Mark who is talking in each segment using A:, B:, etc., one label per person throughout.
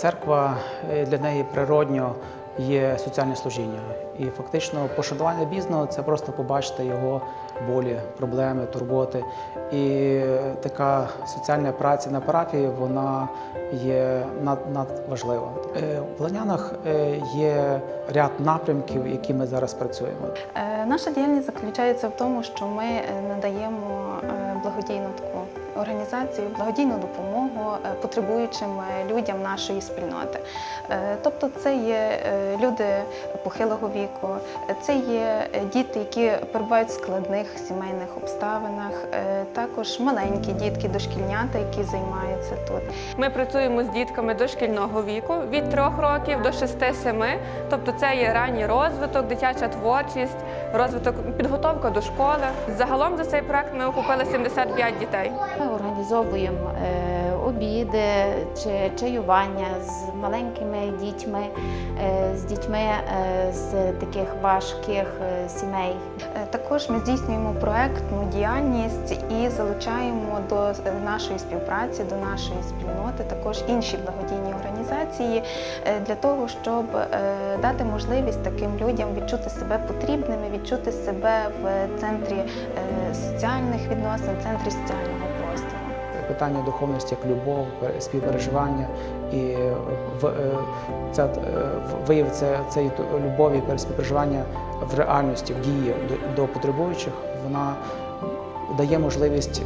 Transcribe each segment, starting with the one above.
A: Церква е, для неї природньо є соціальне служіння. І фактично пошанування бізного це просто побачити його болі, проблеми, турботи. І така соціальна праця на парафії вона є над, надважлива. Е, В Ланянах е, є ряд напрямків, які ми зараз працюємо.
B: Е, Наша діяльність заключається в тому, що ми е, надаємо е, благодійну таку організацію, благодійну допомогу е, потребуючим е, людям нашої спільноти. Е, Тобто, це є люди похилого віку, це є діти, які перебувають в складних сімейних обставинах, також маленькі дітки, дошкільнята, які займаються тут.
C: Ми працюємо з дітками дошкільного віку від 3 років до 6-7. Тобто це є ранній розвиток, дитяча творчість, розвиток, підготовка до школи. Загалом за цей проект ми охопили 75 дітей.
D: Організовуємо е, обіди чи чаювання з маленькими дітьми, е, з дітьми е, з таких важких сімей.
B: Також ми здійснюємо проектну діяльність і залучаємо до нашої співпраці, до нашої спільноти також інші благодійні організації для того, щоб дати можливість таким людям відчути себе потрібними, відчути себе в центрі соціальних відносин, центрі соціального.
A: Питання духовності як любов, співпереживання і в, е, ця, е, вияв цієї любові і співпереживання в реальності, в дії до потребуючих, вона дає можливість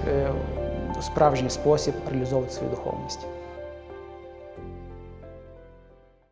A: у справжній спосіб реалізовувати свою духовність.